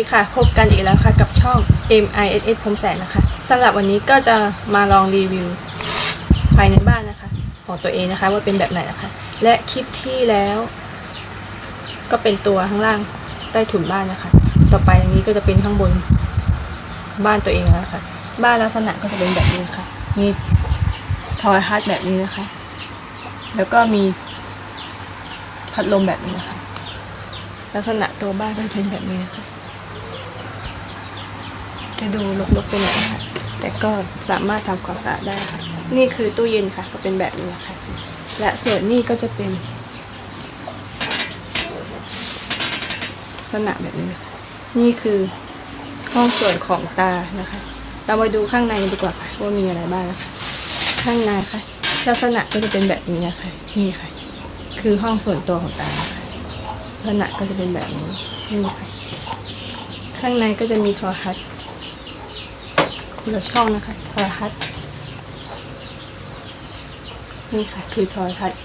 วัสดีค่ะ พบกันอีกแล้วค่ะกับช่อง MISS พรมแสนนะคะสำหรับวันนี้ก็จะมาลองรีวิวภายในบ้านนะคะ ของตัวเองนะคะว่าเป็นแบบไหนนะคะ และคลิปที่แล้ว ก็เป็นตัวข้างล่างใต้ถุนบ้านนะคะ ต่อไปอันนี้ก็จะเป็นข้างบนบ้านตัวเองแล้วค่ะ บ้านลักษณะก็จะเป็นแบบนี้ค่ะ มีทอยฮัทแบบนี้นะคะ แล้วก็มีพัดลมแบบนี้นะคะ ลักษณะตัวบ้านก็จะเป็นแบบนี้นะคะ จะดูรกๆไปหน่อยนะคะแต่ก็สามารถทำความสะอาดได้ค่ะ นี่คือตู้เย็นค่ะ ก็เป็นแบบนี้นะคะและส่วนนี้ก็จะเป็นลักษณะแบบนี้นะคะนี่คือห้องส่วนของตานะคะ เรามาดูข้างในดีกว่าค่ะว่ามีอะไรบ้างนะคะข้างในค่ะลักษณะก็จะเป็นแบบนี้นะคะนี่ค่ะ คือห้องส่วนตัวของตานะคะลักษณะก็จะเป็นแบบนี้นี่ค่ะข้างในก็จะมีโทรทัศน์ คนละช่องนะคะโทรทัศน์นี่ค่ะคือโทรทัศน์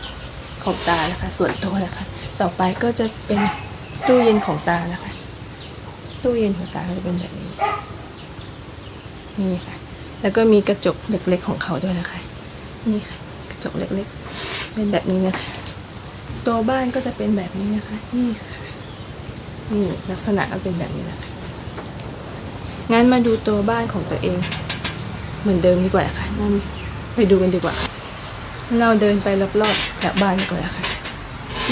ของตานะคะ ส่วนตัวนะคะ ต่อไปก็จะเป็นตู้เย็นของตานะคะ ตู้เย็นของตาก็จะเป็นแบบนี้ นี่ค่ะ แล้วก็มีกระจกเล็กๆของเขาด้วยนะคะ นี่ค่ะ กระจกเล็กๆ เป็นแบบนี้นะคะ ตัวบ้านก็จะเป็นแบบนี้นะคะ นี่ค่ะ นี่ลักษณะก็เป็นแบบนี้นะคะ งั้นมาดูตัวบ้านของตัวเอง เหมือนเดิมดีกว่าค่ะนั่นไปดูกันดีกว่า เราเดินไปรอบๆจากบ้านดีกว่าค่ะ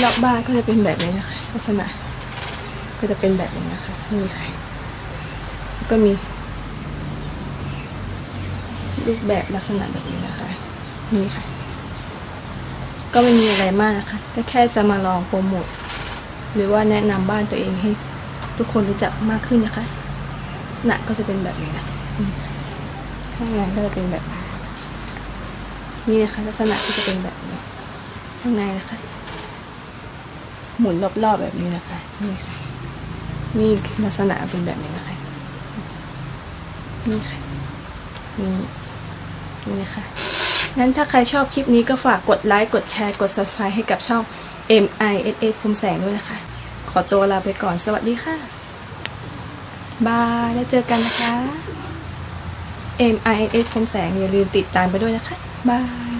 รอบบ้านก็จะเป็นแบบนี้นะคะลักษณะก็จะเป็นแบบนี้นะคะนี่ค่ะก็มี รูปแบบลักษณะแบบนี้นะคะ นี่ค่ะ ก็ไม่มีอะไรมากนะคะก็แค่จะมาลองโปรโมทหรือว่าแนะนำบ้านตัวเองให้ ทุกคนรู้จักมากขึ้นนะคะ หนักก็จะเป็นแบบนี้นะข้างในก็จะเป็นแบบนี้นี่นะคะลักษณะก็จะเป็นแบบนี้ ข้างในนะคะ หมุนรอบๆแบบนี้นะคะนี่ค่ะนี่ลักษณะเป็นแบบนี้นะคะนี่ค่ะนี่นี่นะคะงั้นถ้าใครชอบคลิปนี้ก็ฝากกดไลค์กดแชร์กด subscribe ให้กับช่อง M I S S พรมแสงด้วยนะคะ ขอตัวลาไปก่อนสวัสดีค่ะ บาย แล้วเจอกันนะคะ M I S S พรมแสงอย่าลืมติดตามไปด้วยนะคะ บาย